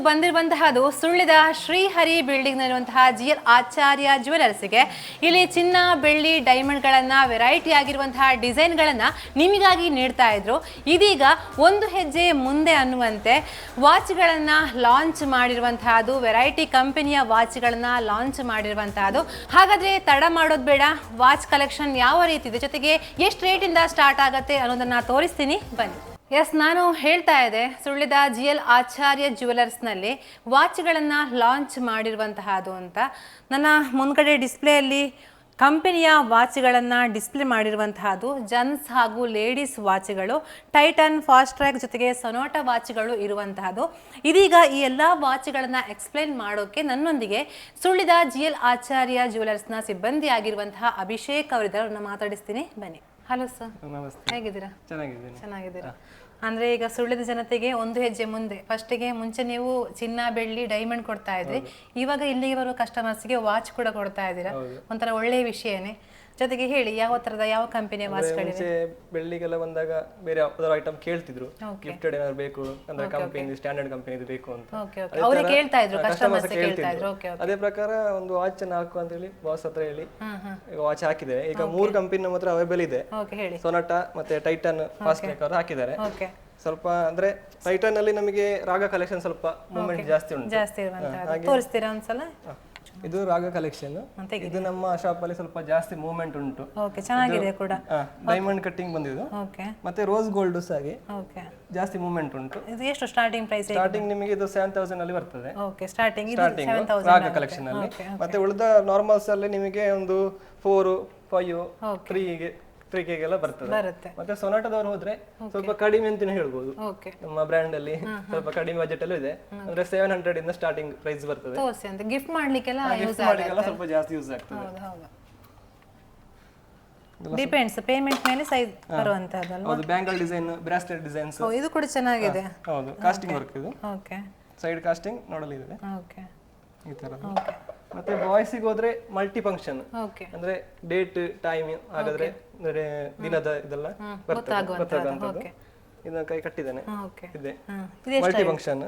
ನಾನಿವತ್ತು ಬಂದಿರುವಂತಹದು ಸುಳ್ಳಿದ ಶ್ರೀಹರಿ ಬಿಲ್ಡಿಂಗ್ ನಲ್ಲಿರುವಂತಹ ಜಿ ಎಲ್ ಆಚಾರ್ಯ ಜ್ಯುವೆಲರ್ಸ್ಗೆ. ಇಲ್ಲಿ ಚಿನ್ನ, ಬೆಳ್ಳಿ ಡೈಮಂಡ್ಗಳನ್ನು ವೆರೈಟಿ ಆಗಿರುವಂತಹ ಡಿಸೈನ್ಗಳನ್ನು ನಿಮಗಾಗಿ ನೀಡ್ತಾ ಇದ್ರು. ಇದೀಗ ಒಂದು ಹೆಜ್ಜೆ ಮುಂದೆ ಅನ್ನುವಂತೆ ವಾಚ್ಗಳನ್ನು ಲಾಂಚ್ ಮಾಡಿರುವಂತಹದ್ದು ವೆರೈಟಿ ಕಂಪನಿಯ ವಾಚ್ಗಳನ್ನು ಲಾಂಚ್ ಮಾಡಿರುವಂತಹದ್ದು ಹಾಗಾದ್ರೆ ತಡ ಮಾಡೋದು ಬೇಡ, ವಾಚ್ ಕಲೆಕ್ಷನ್ ಯಾವ ರೀತಿ ಇದೆ? ಜೊತೆಗೆ ಎಷ್ಟು ರೇಟಿಂದ ಸ್ಟಾರ್ಟ್ ಆಗುತ್ತೆ ಅನ್ನೋದನ್ನ ತೋರಿಸ್ತೀನಿ. ಬನ್ನಿ. ಎಸ್ ನಾನು ಹೇಳ್ತಾ ಇದ್ದೆ ಸುಳ್ಳಿದ ಜಿ ಎಲ್ ಆಚಾರ್ಯ ಜ್ಯುವೆಲರ್ಸ್ನಲ್ಲಿ ವಾಚ್ಗಳನ್ನು ಲಾಂಚ್ ಮಾಡಿರುವಂತಹದು ಅಂತ. ನನ್ನ ಮುಂದ್ಗಡೆ ಡಿಸ್ಪ್ಲೇಯಲ್ಲಿ ಕಂಪನಿಯ ವಾಚ್ಗಳನ್ನು ಡಿಸ್ಪ್ಲೇ ಮಾಡಿರುವಂತಹದ್ದು ಜನ್ಸ್ ಹಾಗೂ ಲೇಡೀಸ್ ವಾಚ್ಗಳು ಟೈಟನ್ ಫಾಸ್ಟ್ ಟ್ರ್ಯಾಕ್ ಜೊತೆಗೆ ಸೊನೋಟ ವಾಚ್ಗಳು ಇರುವಂತಹದ್ದು. ಇದೀಗ ಈ ಎಲ್ಲ ವಾಚ್ಗಳನ್ನು ಎಕ್ಸ್ಪ್ಲೈನ್ ಮಾಡೋಕೆ ನನ್ನೊಂದಿಗೆ ಸುಳ್ಳಿದ ಜಿ ಎಲ್ ಆಚಾರ್ಯ ಜ್ಯುವೆಲರ್ಸ್ನ ಸಿಬ್ಬಂದಿ ಆಗಿರುವಂತಹ ಅಭಿಷೇಕ್ ಅವರಿದ್ದಾರೆ. ಅವ್ರನ್ನ ಮಾತಾಡಿಸ್ತೀನಿ. ಬನ್ನಿ. ಹಲೋ ಸರ್ ನಮಸ್ತೆ. ಹೇಗಿದ್ದೀರಾ? ಚೆನ್ನಾಗಿದ್ದೀನಿ. ಚೆನ್ನಾಗಿದ್ದೀರಾ? ಅಂದ್ರೆ ಈಗ ಸುಳ್ಳಿದ ಜನತೆಗೆ ಒಂದು ಹೆಜ್ಜೆ ಮುಂದೆ. ಫಸ್ಟಿಗೆ ಮುಂಚೆ ನೀವು ಚಿನ್ನ ಬೆಳ್ಳಿ ಡೈಮಂಡ್ ಕೊಡ್ತಾ ಇದ್ರಿ. ಇವಾಗ ಇಲ್ಲಿಗೆ ಬರುವ ಕಸ್ಟಮರ್ಸ್ಗೆ ವಾಚ್ ಕೂಡ ಕೊಡ್ತಾ ಇದ್ದೀರಾ? ಒಂಥರ ಒಳ್ಳೆಯ ವಿಷಯನೇ. ಜೊತೆಗೆ ಹೇಳಿ ಯಾವ ತರದ ಯಾವ ಕಂಪನಿಯ ಮುಂಚೆ ಬೆಳ್ಳಿಗೆಲ್ಲ ಬಂದಾಗ ಬೇರೆ ಯಾವ್ದಾದ್ರು ಐಟಮ್ ಕೇಳ್ತಿದ್ರು. ಗಿಫ್ಟೆಡ್ ಏನಾದ್ರು ಬೇಕು ಅಂದ್ರೆ ಕಂಪನಿ ಸ್ಟ್ಯಾಂಡರ್ಡ್ ಕಂಪನಿ ಬೇಕು ಅಂತ. ಓಕೆ ಕೇಳ್ತಾ ಇದ್ರು ಕಸ್ಟಮರ್ಸ್ ಕೇಳ್ತಾ ಇದ್ರು. ಅದೇ ಪ್ರಕಾರ ಒಂದು ವಾಚ್ ಅನ್ನ ಹಾಕು ಅಂತ ಹೇಳಿ ಬಾಸ್ ಹತ್ರ ಹೇಳಿ ಈಗ ವಾಚ್ ಹಾಕಿದ್ದೇವೆ ಈಗ ಮೂರು ಕಂಪನಿ ನಮ್ಮ ಹತ್ರ ಅವೈಲೇಬಲ್ ಇದೆ. ಸೊನಾಟ ಮತ್ತೆ ಟೈಟನ್ ಫಾಸ್ಟ್ ಅವರು ಹಾಕಿದ್ದಾರೆ. ಸ್ವಲ್ಪ ಅಂದ್ರೆ ಟೈಟನ್ ಅಲ್ಲಿ ನಮಗೆ ರಾಗ ಕಲೆಕ್ಷನ್ ಸ್ವಲ್ಪ ಮೂಮೆಂಟ್ ಜಾಸ್ತಿ ಉಂಟು. ಜಾಸ್ತಿ ತೋರಿಸ್ತೀರಾ ಒಂದ್ಸಲ. ಇದು ರಾಗ ಕಲೆಕ್ಷನ್ ಇದು ನಮ್ಮ ಶಾಪ್ ಅಲ್ಲಿ ಸ್ವಲ್ಪ ಜಾಸ್ತಿ ಮೂವ್ಮೆಂಟ್ ಉಂಟು. ಓಕೆ ಚೆನ್ನಾಗಿದೆ ಕೂಡ. ಡೈಮಂಡ್ ಕಟ್ಟಿಂಗ್ ಬಂದಿದ್ದು. ಓಕೆ ಮತ್ತೆ ರೋಸ್ ಗೋಲ್ಡ್ ಆಗಿ ಓಕೆ ಜಾಸ್ತಿ ಮೂವ್ಮೆಂಟ್ ಉಂಟು. ಇದು ಎಷ್ಟು ಸ್ಟಾರ್ಟಿಂಗ್ ಪ್ರೈಸ್ ಸ್ಟಾರ್ಟಿಂಗ್ ನಿಮಗೆ ಇದು ಸೆವೆನ್ ತೌಸಂಡ್ ಅಲ್ಲಿ ಬರ್ತದೆ. ಓಕೆ ಸ್ಟಾರ್ಟಿಂಗ್ ಇದು ರಾಗ ಕಲೆಕ್ಷನ್ ಅಲ್ಲಿ. ಮತ್ತೆ ಉಳಿದ ನಾರ್ಮಲ್ಸ್ ಅಲ್ಲಿ ನಿಮಗೆ ಒಂದು ಫೋರ್ ಫೈವ್ ತ್ರೀಗೆ ತ್ರೀ ಕೆಗೆಲ್ಲ ಬರ್ತದೆ. ಬರುತ್ತೆ. ಮತ್ತೆ ಸೊನಾಟದವ್ರು ಹೋದ್ರೆ ಸ್ವಲ್ಪ ಕಡಿಮೆ ಅಂತಾನೆ ಹೇಳ್ಬೋದು. ಓಕೆ ನಮ್ಮ ಬ್ರ್ಯಾಂಡ್ ಅಲ್ಲಿ ಸ್ವಲ್ಪ ಕಡಿಮೆ ಬಜೆಟ್ ಅಲ್ಲೂ ಇದೆ. ಅಂದ್ರೆ ಸೆವೆನ್ ಹಂಡ್ರೆಡ್ ಇಂದ ಸ್ಟಾರ್ಟಿಂಗ್ ಪ್ರೈಸ್ ಬರ್ತದೆ. ತೋರಿಸಿ ಅಂತ. ಗಿಫ್ಟ್ ಮಾಡ್ಲಿಕ್ಕೆಲ್ಲ ಯೂಸ್ ಗಿಫ್ಟ್ ಮಾಡಿಗೆಲ್ಲ ಸ್ವಲ್ಪ ಜಾಸ್ತಿ ಯೂಸ್ ಆಗ್ತದೆ. ಹೌದು ಹೌದು. ಡಿಪೆಂಡ್ಸ್ ಪೇಮೆಂಟ್ ಮೇಲೆ ಸೈಜ್ ಬರುವಂತಹದ್ದಲ್ಲ ಹೌದು ಬ್ಯಾಂಗಲ್ ಡಿಸೈನ್ ಬ್ರಾಸ್ಲೆಟ್ ಡಿಸೈನ್ಸ್ ಓ ಇದು ಕೂಡ ಚೆನ್ನಾಗಿದೆ. ಹೌದು. ಕಾಸ್ಟಿಂಗ್ ವರ್ಕ್ ಇದು. ಓಕೆ ಸೈಡ್ ಕಾಸ್ಟಿಂಗ್ ನೋಡಲಿದೆ ಓಕೆ ಈ ತರ ಓಕೆ ಮತ್ತೆ ಬಾಯ್ಸಿಗೆ ಹೋದ್ರೆ ಮಲ್ಟಿ ಫಂಕ್ಷನ್ ಅಂದ್ರೆ ಡೇಟ್ ಟೈಮ್ ಹಾಗಾದ್ರೆ ಅಂದ್ರೆ ದಿನದ ಇದೆಲ್ಲ ಬರ್ತದೆ ಗೊತ್ತಾಗುವಂಥದ್ದು ಇದನ್ನ ಕೈ ಕಟ್ಟಿದ್ದೇನೆ. ಇದೆ. ಮಲ್ಟಿ ಫಂಕ್ಷನ್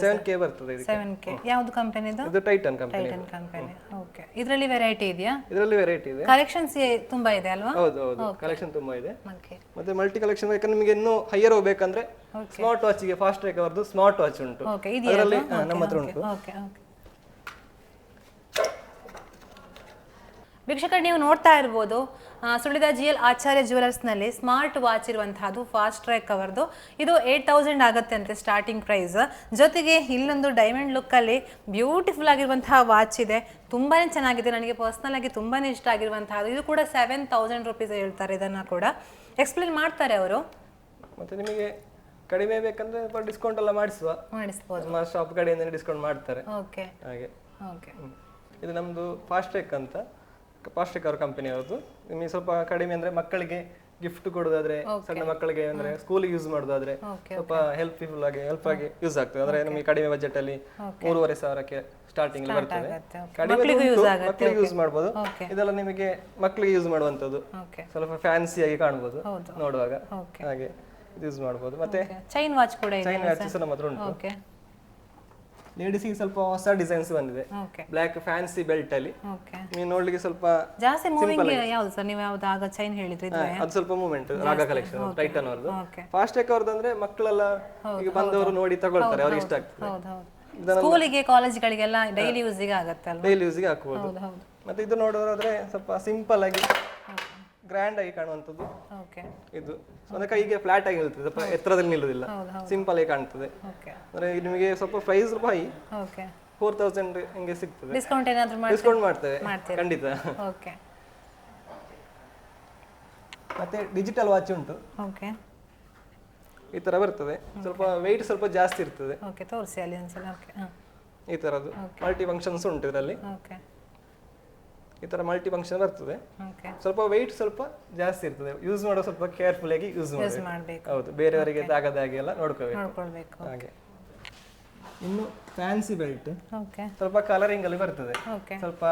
ಸೆವೆನ್ ಕೆ ಬರ್ತದೆ ಸೆವೆನ್ ಕೆ ಯಾವ್ದು ಕಂಪನಿದು ಇದು? Titan company Titan company okay ಇದರಲ್ಲಿ ವೆರೈಟಿ ಇದೆಯಾ? ಇದರಲ್ಲಿ ವೆರೈಟಿ ಇದೆ. ಕಲೆಕ್ಷನ್ಸ್ ತುಂಬಾ ಇದೆ ಅಲ್ವಾ? ಹೌದು ಹೌದು. ಕಲೆಕ್ಷನ್ ತುಂಬಾ ಇದೆ. ಮತ್ತೆ ಮಲ್ಟಿ ಕಲೆಕ್ಷನ್ ಯಾಕಂದ್ರೆ ನಿಮಗೆ ಇನ್ನೂ ಹೈಯರ್ ಹೋಗ್ಬೇಕಂದ್ರೆ ಸ್ಮಾರ್ಟ್ ವಾಚ್ಗೆ ಫಾಸ್ಟ್ ಟ್ರ್ಯಾಕ್ ಅವರದ್ದು ಸ್ಮಾರ್ಟ್ ವಾಚ್ ಉಂಟು. ಇದರಲ್ಲಿ ನಮ್ಮ ಹತ್ರ ಉಂಟು. ಓಕೆ ಓಕೆ ವೀಕ್ಷಕರು ನೀವು ನೋಡ್ತಾ ಇರ್ಬೋದು ಸುಳಿದ ಜಿ ಎಲ್ ಆಚಾರ್ಯ ಜ್ಯುವೆಲರ್ಸ್ನಲ್ಲಿ ಸ್ಮಾರ್ಟ್ ವಾಚ್ ಇರುವಂತಹದ್ದು ಫಾಸ್ಟ್ ಟ್ರ್ಯಾಕ್ ಕವರ್ದು ಇದು ಏಟ್ ತೌಸಂಡ್ ಆಗುತ್ತೆ ಅಂತೆ ಸ್ಟಾರ್ಟಿಂಗ್ ಪ್ರೈಸ್ ಜೊತೆಗೆ ಇಲ್ಲೊಂದು ಡೈಮಂಡ್ ಲುಕ್ಕಲ್ಲಿ ಬ್ಯೂಟಿಫುಲ್ ಆಗಿರುವಂತಹ ವಾಚ್ ಇದೆ. ತುಂಬಾ ಚೆನ್ನಾಗಿದೆ. ನನಗೆ ಪರ್ಸ್ನಲ್ ಆಗಿ ತುಂಬಾ ಇಷ್ಟ ಆಗಿರುವಂತಹದ್ದು. ಇದು ಕೂಡ ಸೆವೆನ್ ತೌಸಂಡ್ ರುಪೀಸ್ ಹೇಳ್ತಾರೆ ಇದನ್ನು ಕೂಡ. ಎಕ್ಸ್ಪ್ಲೇನ್ ಮಾಡ್ತಾರೆ ಅವರು. ಮತ್ತೆ ನಿಮಗೆ ಕಡಿಮೆ ಬೇಕಂದ್ರೆ ಸ್ವಲ್ಪ ಡಿಸ್ಕೌಂಟ್ ಎಲ್ಲ ಮಾಡಿಸುವ. ಮಾಡಿಸ್ಬೋದು. ನಮ್ಮ ಶಾಪ್ ಕಡೆಯಿಂದ ಡಿಸ್ಕೌಂಟ್ ಮಾಡ್ತಾರೆ. ಓಕೆ ಹಾಗೆ. ಓಕೆ ಇದು ನಮ್ದು ಫಾಸ್ಟ್ ಟ್ರ್ಯಾಕ್ ಅಂತ. ಅವ್ರ ಕಂಪನಿ ಅವ್ರದ್ದು. ನಿಮಗೆ ಸ್ವಲ್ಪ ಕಡಿಮೆ ಅಂದ್ರೆ ಮಕ್ಕಳಿಗೆ ಗಿಫ್ಟ್ ಕೊಡೋದಾದ್ರೆ ಸಣ್ಣ ಮಕ್ಕಳಿಗೆ ಅಂದ್ರೆ ಸ್ಕೂಲ್ ಯೂಸ್ ಮಾಡೋದಾದ್ರೆ ಸ್ವಲ್ಪ ಹೆಲ್ಪ್ಫುಲ್ ಆಗಿ ಹೆಲ್ಪ್ ಆಗಿ ಯೂಸ್ ಆಗ್ತದೆ. ಅಂದ್ರೆ ನಮಗೆ ಕಡಿಮೆ ಬಜೆಟ್ ಅಲ್ಲಿ ಮೂರುವರೆ ಸಾವಿರಕ್ಕೆ ಸ್ಟಾರ್ಟಿಂಗ್ ಬರ್ತದೆ. ಮಕ್ಕಳಿಗೆ ಯೂಸ್ ಮಾಡಬಹುದು ಇದೆಲ್ಲ ನಿಮಗೆ ಮಕ್ಕಳಿಗೆ ಯೂಸ್ ಮಾಡುವಂತದ್ದು ಸ್ವಲ್ಪ ಫ್ಯಾನ್ಸಿ ಆಗಿ ಕಾಣಬಹುದು ನೋಡುವಾಗ. ಹಾಗೆ ಯೂಸ್ ಮಾಡಬಹುದು ಮತ್ತೆ ಚೈನ್ ವಾಚ್ ಕೂಡ ಚೈನ್ ವಾಚ್ ನಮ್ಮ ಹತ್ರ ಉಂಟು. ಲೇಡೀಸಿಗೆ ಸ್ವಲ್ಪ ಹೊಸ ಡಿಸೈನ್ಸ್ ಬಂದಿದೆ. ಓಕೆ ಬ್ಲ್ಯಾಕ್ ಫ್ಯಾನ್ಸಿ ಬೆಲ್ಟ್ ಅಲ್ಲಿ. ಓಕೆ ನೀವು ನೋಡ್ಲಿಕ್ಕೆ ಸ್ವಲ್ಪ ಜಾಸ್ತಿ ಮೂವಿಂಗ್ ಯಾವ್ದು ಸರ್ ನೀವು ಯಾವ್ದು ಆಗ ಚೈನ್ ಹೇಳಿದ್ರಿ ಅದು ಸ್ವಲ್ಪ ಮೂವ್ಮೆಂಟ್ ರಾಗ ಕಲೆಕ್ಷನ್ ಟೈಟನ್ ಅವ್ರದ್ದು. ಫಾಸ್ಟ್ ಟೆಕ್ ಅವ್ರದ್ದು ಅಂದ್ರೆ ಮಕ್ಕಳೆಲ್ಲ ಈಗ ಬಂದವರು ನೋಡಿ ತಗೊಳ್ತಾರೆ ಅವ್ರಿಗೆ ಇಷ್ಟ ಆಗ್ತದೆ. ಹೌದು ಹೌದು. ಸ್ಕೂಲಿಗೆ ಕಾಲೇಜ್ಗಳಿಗೆಲ್ಲ ಡೈಲಿ ಯೂಸಿಗೆ ಆಗತ್ತಲ್ಲ ಡೈಲಿ ಯೂಸ್ಗೆ ಹಾಕ್ಬೋದು. ಹೌದು ಹೌದು. ಮತ್ತೆ ಇದು ನೋಡೋದಾದ್ರೆ ಸ್ವಲ್ಪ ಸಿಂಪಲ್ ಆಗಿ ಗ್ರ್ಯಾಂಡ್ ಆಗಿ ಕಾಣುವಂಥದ್ದು ಇದು. ಅದಕ್ಕೆ ಕೈಗೆ ಫ್ಲಾಟ್ ಆಗಿ ನಿಲ್ತದೆ ಸ್ವಲ್ಪ ಎತ್ತರದಲ್ಲಿ ನಿಲ್ಲುದಿಲ್ಲ. ಸಿಂಪಲ್ ಆಗಿ ಕಾಣ್ತದೆ. ಅಂದ್ರೆ ನಿಮಗೆ ಸ್ವಲ್ಪ ಪ್ರೈಸ್ ರೂಪಾಯಿ ಫೋರ್ ತೌಸಂಡ್ ಹಿಂಗೆ ಸಿಗ್ತದೆ. ಡಿಸ್ಕೌಂಟ್ ಏನಾದರೂ ಡಿಸ್ಕೌಂಟ್ ಮಾಡ್ತೇವೆ. ಖಂಡಿತ. ಓಕೆ ಮತ್ತೆ ಡಿಜಿಟಲ್ ವಾಚ್ ಉಂಟು. ಓಕೆ ಈ ತರ ಬರ್ತದೆ. ಸ್ವಲ್ಪ ವೆಯ್ಟ್ ಸ್ವಲ್ಪ ಜಾಸ್ತಿ ಇರ್ತದೆ. ಓಕೆ ತೋರಿಸಿ ಅಲ್ಲಿ ಒಂದ್ಸಲ. ಓಕೆ ಈ ತರದ್ದು. ಮಲ್ಟಿ ಫಂಕ್ಷನ್ಸ್ ಉಂಟು ಇದರಲ್ಲಿ. ಓಕೆ ಈ ಥರ ಮಲ್ಟಿ ಫಂಕ್ಷನ್ ಬರ್ತದೆ ಸ್ವಲ್ಪ ವೆಯ್ಟ್ ಸ್ವಲ್ಪ ಜಾಸ್ತಿ ಇರ್ತದೆ. ಯೂಸ್ ಮಾಡೋ ಸ್ವಲ್ಪ ಕೇರ್ಫುಲ್ ಆಗಿ ಯೂಸ್ ಮಾಡಬೇಕು. ಹೌದು ಬೇರೆಯವರಿಗೆ ತಾಗದ ಹಾಗೆ ಎಲ್ಲ ನೋಡ್ಕೋಬೇಕು. ಹಾಗೆ. ಇನ್ನು ಫ್ಯಾನ್ಸಿ ಬೆಲ್ಟ್ ಸ್ವಲ್ಪ ಕಲರಿಂಗ್ ಅಲ್ಲಿ ಬರ್ತದೆ. ಸ್ವಲ್ಪ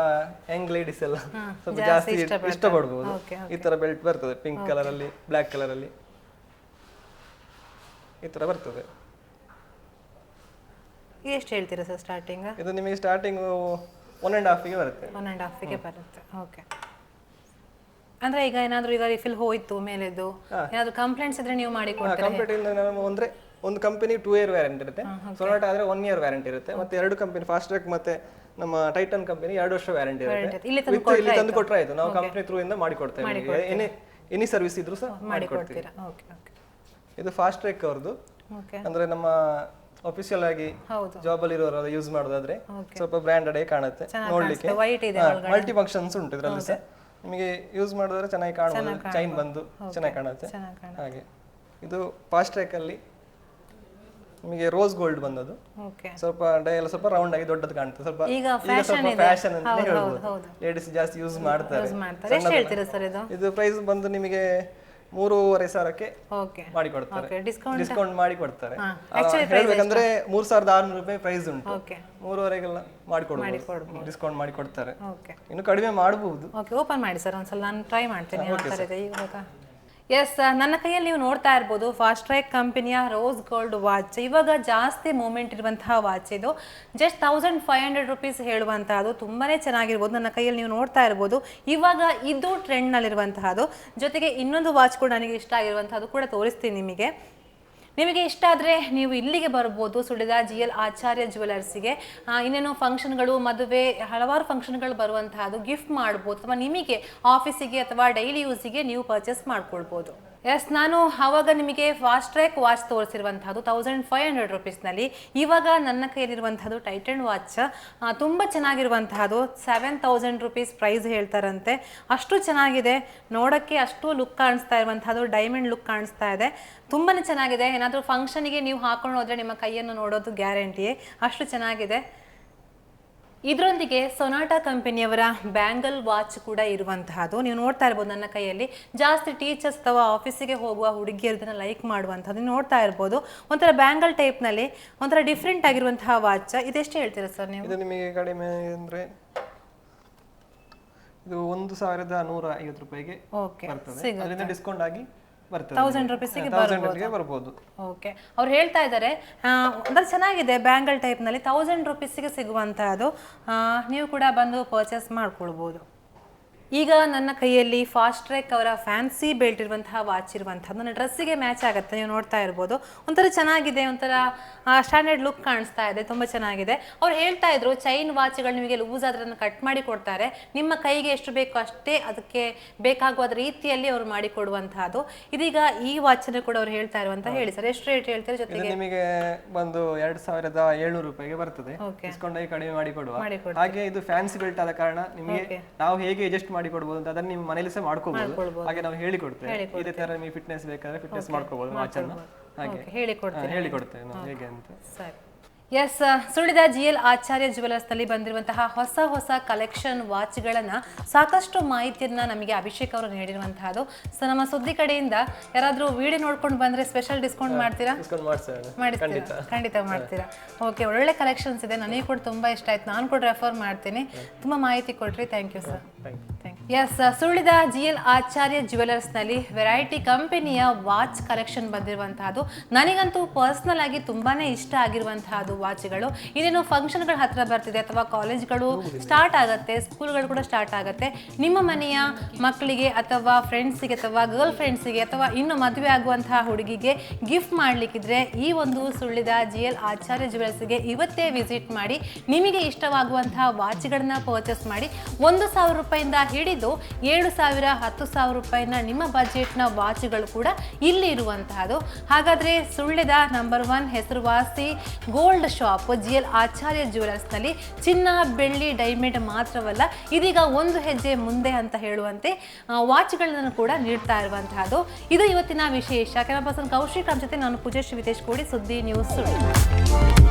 ಯಂಗ್ ಲೇಡೀಸ್ ಎಲ್ಲ ಸ್ವಲ್ಪ ಜಾಸ್ತಿ. ಇಷ್ಟಪಡ್ಬೋದು. ಈ ತರ ಬೆಲ್ಟ್ ಬರ್ತದೆ. ಪಿಂಕ್ ಕಲರ್ ಅಲ್ಲಿ ಬ್ಲಾಕ್ ಕಲರ್ ಅಲ್ಲಿ. ಈ ತರ ಬರ್ತದೆ. ಎಷ್ಟು ಹೇಳ್ತೀರಾ ಸರ್ ಸ್ಟಾರ್ಟಿಂಗ್ ಇದು ನಿಮಗೆ ಸ್ಟಾರ್ಟಿಂಗ್ ಒನ್ ಆ್ಯಂಡ್ ಹಾಫಿಗೆ ಬರುತ್ತೆ. ಒನ್ ಆ್ಯಂಡ್ ಹಾಫಿಗೆ ಬರುತ್ತೆ. ಓಕೆ ಅಂದ್ರೆ ಈಗ ಏನಾದರೂ ಈಗ ರಿಫಿಲ್ ಹೋಯ್ತು ಮೇಲೆದು ಏನಾದರೂ ಕಂಪ್ಲೇಂಟ್ಸ್ ಇದ್ರೆ ನೀವು ಮಾಡಿ ಕೊಡ್ತೀರಾ ಕಂಪ್ಲೇಂಟ್ ಇಂದ ನಾವು ಅಂದ್ರೆ ಒಂದು ಕಂಪನಿ 2 ಇಯರ್ ವ್ಯಾರಂಟಿ ಇರುತ್ತೆ. ಸೊನಾಟ ಆದ್ರೆ ಒನ್ ಇಯರ್ ವ್ಯಾರಂಟಿ ಇರುತ್ತೆ. ಮತ್ತೆ ಎರಡು ಕಂಪನಿ ಫಾಸ್ಟ್ ಟ್ರ್ಯಾಕ್ ಮತ್ತೆ ನಮ್ಮ ಟೈಟನ್ ಕಂಪನಿ ಎರಡು ವರ್ಷ ವ್ಯಾರಂಟಿ ಇರುತ್ತೆ. ಇಲ್ಲಿ ತಂದು ಕೊಟ್ರೆ ಆಯ್ತು ನಾವು ಕಂಪನಿ ಥ್ರೂ ಇಂದ ಮಾಡಿ ಕೊಡ್ತೀವಿ ಎನಿ ಎನಿ ಸರ್ವಿಸ್ ಇದ್ರೂ ಸಹ ಮಾಡಿ ಕೊಡ್ತೀವಿ. ಕೊಡ್ತೀರಾ? ಓಕೆ ಓಕೆ ಇದು ಫಾಸ್ಟ್ ಟ್ರ್ಯಾಕ್ ಅವ್ರದ್ದು. ಓಕೆ ಅಂದ್ರೆ ನಮ್ಮ ಅಫಿಷಿಯಲ್ ಆಗಿ ಹೌದು. ಜಾಬ್ ಅಲ್ಲಿ ಯೂಸ್ ಮಾಡೋದಾದ್ರೆ ಸ್ವಲ್ಪ ಬ್ರ್ಯಾಂಡೆಡ್ ಆಗಿ ಕಾಣುತ್ತೆ ನೋಡ್ಲಿಕ್ಕೆ. ವೈಟ್ ಇದೆ ಮಲ್ಟಿ ಫಂಕ್ಷನ್ಸ್ ಉಂಟು ಇದರಲ್ಲಿ ಸಹ. ನಿಮಗೆ ಯೂಸ್ ಮಾಡಿದ್ರೆ ಚೆನ್ನಾಗಿ ಕಾಣಬಹುದು ಚೈನ್ ಬಂದು ಚೆನ್ನಾಗಿ ಕಾಣುತ್ತೆ. ಹಾಗೆ. ಇದು ಫಾಸ್ಟ್ ಟ್ರ್ಯಾಕ್ ಅಲ್ಲಿ ನಿಮಗೆ ರೋಸ್ ಗೋಲ್ಡ್ ಬಂದದ್ದು. ಸ್ವಲ್ಪ ಡೈ ಎಲ್ಲ ಸ್ವಲ್ಪ ರೌಂಡ್ ಆಗಿ ದೊಡ್ಡದು ಕಾಣುತ್ತೆ. ಸ್ವಲ್ಪ ಈಗ ಸ್ವಲ್ಪ ಫ್ಯಾಷನ್ ಅಂತ ಹೇಳ್ಬೋದು. ಲೇಡೀಸ್ ಜಾಸ್ತಿ ಯೂಸ್ ಮಾಡ್ತಾರೆ. ಸರ್ ಇದು? ಪ್ರೈಸ್ ಬಂದು ನಿಮಗೆ ಮೂರುವರೆ ಸಾವಿರಕ್ಕೆ ಮಾಡಿ ಕೊಡ್ತಾರೆ ಡಿಸ್ಕೌಂಟ್ ಡಿಸ್ಕೌಂಟ್ ಮಾಡಿ ಕೊಡ್ತಾರೆ ಹೇಳ್ಬೇಕಂದ್ರೆ ಮೂರ್ ಸಾವಿರದ ಆರ್ನೂರು ರೂಪಾಯಿ ಪ್ರೈಸ್ ಉಂಟು. ಮೂರುವರೆಗೆಲ್ಲ ಮಾಡಿಕೊಡ್ಬೋದು. ಡಿಸ್ಕೌಂಟ್ ಮಾಡಿ ಕೊಡ್ತಾರೆ ಇನ್ನು ಕಡಿಮೆ ಮಾಡಬಹುದು ಓಪನ್ ಮಾಡಿ ಸರ್ ಒಂದ್ಸಲ ನಾನು ಟ್ರೈ ಮಾಡ್ತೀನಿ ಎಸ್ ನನ್ನ ಕೈಯಲ್ಲಿ ನೀವು ನೋಡ್ತಾ ಇರ್ಬೋದು ಫಾಸ್ಟ್ ಟ್ರ್ಯಾಕ್ ಕಂಪನಿಯ ರೋಸ್ ಗೋಲ್ಡ್ ವಾಚ್ ಇವಾಗ ಜಾಸ್ತಿ ಮೂಮೆಂಟ್ ಇರುವಂತಹ ವಾಚ್ ಇದು. Just thousand five hundred rupees ಹೇಳುವಂತಹದ್ದು. ತುಂಬಾನೇ ಚೆನ್ನಾಗಿರ್ಬೋದು. ನನ್ನ ಕೈಯಲ್ಲಿ ನೀವು ನೋಡ್ತಾ ಇರ್ಬೋದು. ಇವಾಗ ಇದು ಟ್ರೆಂಡ್ನಲ್ಲಿರುವಂತಹದ್ದು ಜೊತೆಗೆ ಇನ್ನೊಂದು ವಾಚ್ ಕೂಡ ನನಗೆ ಇಷ್ಟ ಆಗಿರುವಂತಹದ್ದು ಕೂಡ ತೋರಿಸ್ತೀನಿ ನಿಮಗೆ. ನಿಮಗೆ ಇಷ್ಟ ಆದರೆ ನೀವು ಇಲ್ಲಿಗೆ ಬರ್ಬೋದು ಸುಳಿದ ಜಿ ಎಲ್ ಆಚಾರ್ಯ ಜ್ಯುವೆಲರ್ಸಿಗೆ. ಇನ್ನೇನು ಫಂಕ್ಷನ್ಗಳು ಮದುವೆ, ಹಲವಾರು ಫಂಕ್ಷನ್ಗಳು ಬರುವಂತಹದ್ದು ಗಿಫ್ಟ್ ಮಾಡ್ಬೋದು. ಅಥವಾ ನಿಮಗೆ ಆಫೀಸಿಗೆ ಅಥವಾ ಡೈಲಿ ಯೂಸಿಗೆ ನೀವು ಪರ್ಚೇಸ್ ಮಾಡ್ಕೊಳ್ಬೋದು. ಎಸ್ ನಾನು ಆವಾಗ ನಿಮಗೆ ಫಾಸ್ಟ್ ಟ್ರ್ಯಾಕ್ ವಾಚ್ ತೋರಿಸಿರುವಂಥದ್ದು ತೌಸಂಡ್ ಫೈವ್ ಹಂಡ್ರೆಡ್ ರುಪೀಸ್ನಲ್ಲಿ ಇವಾಗ ನನ್ನ ಕೈಯಲ್ಲಿರುವಂಥದ್ದು ಟೈಟನ್ ವಾಚ್ ತುಂಬ ಚೆನ್ನಾಗಿರುವಂತಹದ್ದು ಸೆವೆನ್ ತೌಸಂಡ್ ರುಪೀಸ್ ಪ್ರೈಸ್ ಹೇಳ್ತಾರಂತೆ. ಅಷ್ಟು ಚೆನ್ನಾಗಿದೆ. ನೋಡೋಕ್ಕೆ ಅಷ್ಟು ಲುಕ್ ಕಾಣಿಸ್ತಾ ಇರುವಂಥದ್ದು ಡೈಮಂಡ್ ಲುಕ್ ಕಾಣಿಸ್ತಾ ಇದೆ. ತುಂಬಾ ಚೆನ್ನಾಗಿದೆ. ಏನಾದರೂ ಫಂಕ್ಷನಿಗೆ ನೀವು ಹಾಕೊಂಡು ಹೋದರೆ ನಿಮ್ಮ ಕೈಯನ್ನು ನೋಡೋದು ಗ್ಯಾರಂಟಿಯೇ ಅಷ್ಟು ಚೆನ್ನಾಗಿದೆ. ಇದರೊಂದಿಗೆ ಸೊನಾಟಾ ಕಂಪನಿಯವರ ಬ್ಯಾಂಗಲ್ ವಾಚ್ ಕೂಡ ಇರುವಂತಹದ್ದು ನೀವು ನೋಡ್ತಾ ಇರ್ಬೋದು ನನ್ನ ಕೈಯಲ್ಲಿ. ಜಾಸ್ತಿ ಟೀಚರ್ಸ್ ಅಥವಾ ಆಫೀಸಿಗೆ ಹೋಗುವ ಹುಡುಗಿಯರ್ದನ್ನ ಲೈಕ್ ಮಾಡುವಂಥದ್ದು ನೋಡ್ತಾ ಇರ್ಬೋದು. ಒಂಥರ ಬ್ಯಾಂಗಲ್ ಟೈಪ್ನಲ್ಲಿ ಒಂಥರ ಡಿಫ್ರೆಂಟ್ ಆಗಿರುವಂತಹ ವಾಚ್. ಇದೆಷ್ಟು ಹೇಳ್ತೀರಾ ಸರ್ ನೀವು? ಇದು ನಿಮಗೆ ಕಡಿಮೆ ಅಂದ್ರೆ ಇದು ಒಂದು ಸಾವಿರದ ನೂರ ಐವತ್ತು ರೂಪಾಯಿಗೆ ಓಕೆ ಬರ್ತದೆ. ಅದರಿಂದ ಡಿಸ್ಕೌಂಟ್ ಆಗಿ ಬರ್ತದೆ ತೌಸಂಡ್ ರುಪೀಸಿಗೆ ತೌಸಂಡ್ ಬರ್ಬೋದು. ಓಕೆ ಅವ್ರು ಹೇಳ್ತಾ ಇದ್ದಾರೆ ಅಂದ್ರೆ ಚೆನ್ನಾಗಿದೆ ಬ್ಯಾಂಗಲ್ ಟೈಪ್ನಲ್ಲಿ ತೌಸಂಡ್ ರುಪೀಸಿಗೆ ಸಿಗುವಂತಹದ್ದು ನೀವು ಕೂಡ ಬಂದು ಪರ್ಚೇಸ್ ಮಾಡ್ಕೊಳ್ಬೋದು. ಈಗ ನನ್ನ ಕೈಯಲ್ಲಿ ಫಾಸ್ಟ್ ಟ್ರ್ಯಾಕ್ ಅವರ ಫ್ಯಾನ್ಸಿ ಬೆಲ್ಟ್ ಇರುವಂತಹ ವಾಚ್ ಇರುವಂತಹ ನನ್ನ ಡ್ರೆಸ್ಸಿಗೆ ಮ್ಯಾಚ್ ಆಗುತ್ತೆ. ನೀವು ನೋಡ್ತಾ ಇರ್ಬೋದು. ಒಂಥರ ಚೆನ್ನಾಗಿದೆ ಒಂಥರ ಸ್ಟ್ಯಾಂಡರ್ಡ್ ಲುಕ್ ಕಾಣಿಸ್ತಾ ಇದೆ. ತುಂಬ ಚೆನ್ನಾಗಿದೆ. ಅವ್ರು ಹೇಳ್ತಾ ಇದ್ರು ಚೈನ್ ವಾಚ್ಗಳು ನಿಮಗೆ ಲೂಸ್ ಆದ್ರೆ ಅದನ್ನು ಕಟ್ ಮಾಡಿ ಕೊಡ್ತಾರೆ. ನಿಮ್ಮ ಕೈಗೆ ಎಷ್ಟು ಬೇಕೋ ಅಷ್ಟೇ ಅದಕ್ಕೆ ಬೇಕಾಗುವ ರೀತಿಯಲ್ಲಿ ಅವರು ಮಾಡಿ ಕೊಡುವಂತಹದ್ದು. ಇದೀಗ ಈ ವಾಚನ್ನು ಕೂಡ ಅವ್ರು ಹೇಳ್ತಾ ಇರುವಂತ ಹೇಳಿ ಸರ್. ಎಷ್ಟು ರೇಟ್ ಹೇಳ್ತಾರೆ ಜೊತೆಗೆ? ನಿಮಗೆ ಒಂದು ಎರಡು ಸಾವಿರದ ಏಳ್ನೂರು ರೂಪಾಯಿಗೆ ಬರ್ತದೆ. ಡಿಸ್ಕೌಂಟ್ ಆಗಿ ಕಡಿಮೆ ಮಾಡಿ ಕೊಡುವ. ಹಾಗೆ ಇದು ಫ್ಯಾನ್ಸಿ ಬೆಲ್ಟ್ ಆದ ಕಾರಣ ನಿಮಗೆ ನಾವು ಹೇಗೆ ಅಡ್ಜಸ್ಟ್ ಮಾಡಿ ಕೊಡ್ಬೋದು ಅಂತ ಅದನ್ನ ನಿಮ್ಮ ಮನೇಲಿ ಸಹ ಮಾಡ್ಕೋಬಹುದು ಹಾಗೆ ನಾವು ಹೇಳಿ ಕೊಡ್ತೇವೆ ಇದೇ ತರ ನಿಮಗೆ ಫಿಟ್ನೆಸ್ ಬೇಕಾದ್ರೆ ಫಿಟ್ನೆಸ್ ಮಾಡ್ಕೋಬಹುದು ಅನ್ನು ಹಾಗೆ. ಓಕೆ ಹೇಳಿ ಕೊಡ್ತೇವೆ ಹೇಳಿ ಕೊಡ್ತೇವೆ ನಾವು ಹೇಗೆ ಅಂತ. ಸರಿ. ಎಸ್ ಸುಳಿದ ಜಿ ಎಲ್ ಆಚಾರ್ಯ ಜ್ಯುವೆಲರ್ಸ್ನಲ್ಲಿ ಬಂದಿರುವಂತಹ ಹೊಸ ಹೊಸ ಕಲೆಕ್ಷನ್ ವಾಚ್ಗಳನ್ನು ಸಾಕಷ್ಟು ಮಾಹಿತಿಯನ್ನ ನಮಗೆ ಅಭಿಷೇಕ್ ಅವರು ನೀಡಿರುವಂತಹದ್ದು. ಸೊ ನಮ್ಮ ಸುದ್ದಿ ಕಡೆಯಿಂದ ಯಾರಾದರೂ ವಿಡಿಯೋ ನೋಡ್ಕೊಂಡು ಬಂದ್ರೆ ಸ್ಪೆಷಲ್ ಡಿಸ್ಕೌಂಟ್ ಮಾಡ್ತೀರಾ? ಮಾಡಿಸ್ತೀರಾ ಖಂಡಿತ. ಮಾಡ್ತೀರಾ? ಓಕೆ ಒಳ್ಳೆ ಕಲೆಕ್ಷನ್ಸ್ ಇದೆ. ನನಗೆ ಕೂಡ ತುಂಬಾ ಇಷ್ಟ ಆಯ್ತು. ನಾನು ಕೂಡ ರೆಫರ್ ಮಾಡ್ತೀನಿ. ತುಂಬಾ ಮಾಹಿತಿ ಕೊಡ್ರಿ thank you sir thank you yes ಸುಳ್ಳಿದ G L Acharya ಜ್ಯುವೆಲರ್ಸ್ನಲ್ಲಿ ವೆರೈಟಿ ಕಂಪನಿಯ ವಾಚ್ ಕಲೆಕ್ಷನ್ ಬಂದಿರುವಂತಹದ್ದು, ನನಗಂತೂ ಪರ್ಸ್ನಲ್ ಆಗಿ ತುಂಬಾನೇ ಇಷ್ಟ ಆಗಿರುವಂತಹದ್ದು ವಾಚ್ಗಳು. ಇನ್ನೇನು ಫಂಕ್ಷನ್ಗಳ ಹತ್ರ ಬರ್ತಿದೆ ಅಥವಾ ಕಾಲೇಜ್ಗಳು ಸ್ಟಾರ್ಟ್ ಆಗುತ್ತೆ, ಸ್ಕೂಲ್ಗಳು ಕೂಡ ಸ್ಟಾರ್ಟ್ ಆಗುತ್ತೆ, ನಿಮ್ಮ ಮನೆಯ ಮಕ್ಕಳಿಗೆ ಅಥವಾ ಫ್ರೆಂಡ್ಸಿಗೆ ಅಥವಾ ಗರ್ಲ್ ಫ್ರೆಂಡ್ಸಿಗೆ ಅಥವಾ ಇನ್ನು ಮದುವೆ ಆಗುವಂತಹ ಹುಡುಗಿಗೆ ಗಿಫ್ಟ್ ಮಾಡಲಿಕ್ಕಿದ್ರೆ ಈ ಒಂದು ಸುಳ್ಳಿದ ಜಿ ಎಲ್ ಆಚಾರ್ಯ ಜ್ಯುವೆಲರ್ಸ್ಗೆ ಇವತ್ತೇ ವಿಸಿಟ್ ಮಾಡಿ, ನಿಮಗೆ ಇಷ್ಟವಾಗುವಂತಹ ವಾಚ್ಗಳನ್ನ ಪರ್ಚೇಸ್ ಮಾಡಿ, ಒಂದು ಸಾವಿರ ರೂಪಾಯಿಂದ ಹಿಡಿದು ಏಳು ಸಾವಿರ, ಹತ್ತು ಸಾವಿರ ರೂಪಾಯಿನ ನಿಮ್ಮ ಬಜೆಟ್ನ ವಾಚ್ಗಳು ಕೂಡ ಇಲ್ಲಿ ಇರುವಂತಹದ್ದು ಹಾಗಾದರೆ ಸುಳ್ಳ್ಯದ ನಂಬರ್ ಒನ್ ಹೆಸರುವಾಸಿ gold shop G L Acharya ಜ್ಯುವೆಲರ್ಸ್ನಲ್ಲಿ ಚಿನ್ನ, ಬೆಳ್ಳಿ ಡೈಮಂಡ್ ಮಾತ್ರವಲ್ಲ, ಇದೀಗ ಒಂದು ಹೆಜ್ಜೆ ಮುಂದೆ ಅಂತ ಹೇಳುವಂತೆ ವಾಚ್ಗಳನ್ನು ಕೂಡ ನೀಡ್ತಾ ಇರುವಂತಹದ್ದು ಇದು ಇವತ್ತಿನ ವಿಶೇಷ. ಪರ್ಸನ್ ಕೌಶಿಕ್ ಅವ್ರ ಜೊತೆ ನಾನು ಶ್ರೀ ವಿತೇಶ್ ಕೋಡಿ ಸುದ್ದಿ ನ್ಯೂಸ್ ಸುಳ್ಳು.